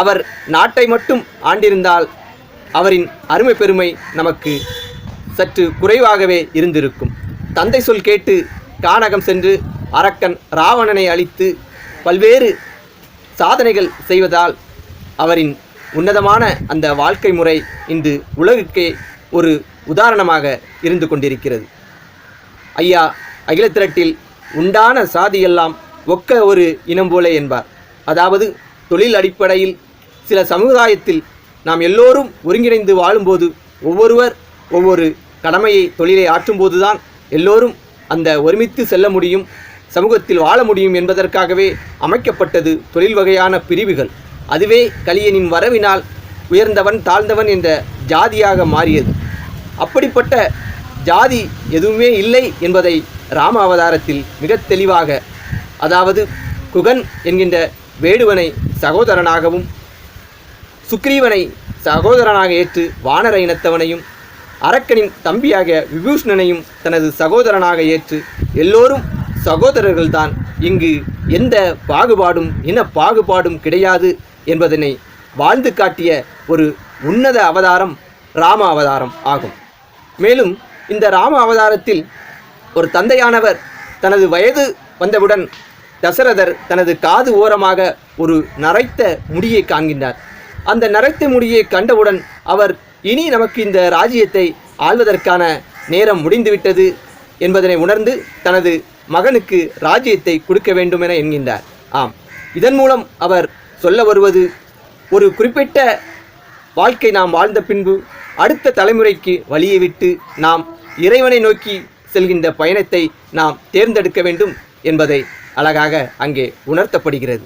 அவர் நாட்டை மட்டும் ஆண்டிருந்தால் அவரின் அருமை பெருமை நமக்கு சற்று குறைவாகவே இருந்திருக்கும். தந்தை சொல் கேட்டு கானகம் சென்று அரக்கன் ராவணனை அழித்து பல்வேறு சாதனைகள் செய்வதால் அவரின் உன்னதமான அந்த வாழ்க்கை முறை இன்று உலகுக்கே ஒரு உதாரணமாக இருந்து கொண்டிருக்கிறது. ஐயா அகிலத்திரட்டில் உண்டான சாதியெல்லாம் ஒக்க ஒரு இனம் போலே என்பார். அதாவது தொழில் அடிப்படையில் சில சமுதாயத்தில் நாம் எல்லோரும் ஒருங்கிணைந்து வாழும்போது ஒவ்வொருவர் ஒவ்வொரு கடமையை தொழிலை ஆற்றும்போதுதான் எல்லோரும் அந்த ஒருமித்து செல்ல முடியும் சமூகத்தில் வாழ முடியும் என்பதற்காகவே அமைக்கப்பட்டது தொழில் வகையான பிரிவுகள். அதுவே கலியனின் வரவினால் உயர்ந்தவன் தாழ்ந்தவன் என்ற ஜாதியாக மாறியது. அப்படிப்பட்ட ஜாதி எதுவுமே இல்லை என்பதை ராம அவதாரத்தில் மிக தெளிவாக அதாவது குகன் என்கின்ற வேடுவனை சகோதரனாகவும் சுக்ரீவனை சகோதரனாக ஏற்று வானர இனத்தவனையும் அரக்கனின் தம்பியாக விபூஷணனையும் தனது சகோதரனாக ஏற்று எல்லோரும் சகோதரர்கள்தான். இங்கு எந்த பாகுபாடும் இன பாகுபாடும் கிடையாது என்பதனை வாழ்ந்து காட்டிய ஒரு உன்னத அவதாரம் ராம அவதாரம் ஆகும். மேலும் இந்த ராம அவதாரத்தில் ஒரு தந்தையானவர் தனது வயது வந்தவுடன் தசரதர் தனது காது ஓரமாக ஒரு நரைத்த முடியை காண்கின்றார். அந்த நரைத்த முடியை கண்டவுடன் அவர் இனி நமக்கு இந்த ராஜ்யத்தை ஆள்வதற்கான நேரம் முடிந்துவிட்டது என்பதனை உணர்ந்து தனது மகனுக்கு ராஜ்யத்தை கொடுக்க வேண்டும் என என்கின்றார். ஆம். இதன் மூலம் அவர் சொல்ல வருவது ஒரு குறிப்பிட்ட வாழ்க்கை நாம் வாழ்ந்த பின்பு அடுத்த தலைமுறைக்கு வழியை விட்டு நாம் இறைவனை நோக்கி செல்கின்ற பயணத்தை நாம் தேர்ந்தெடுக்க வேண்டும் என்பதை அழகாக அங்கே உணர்த்தப்படுகிறது.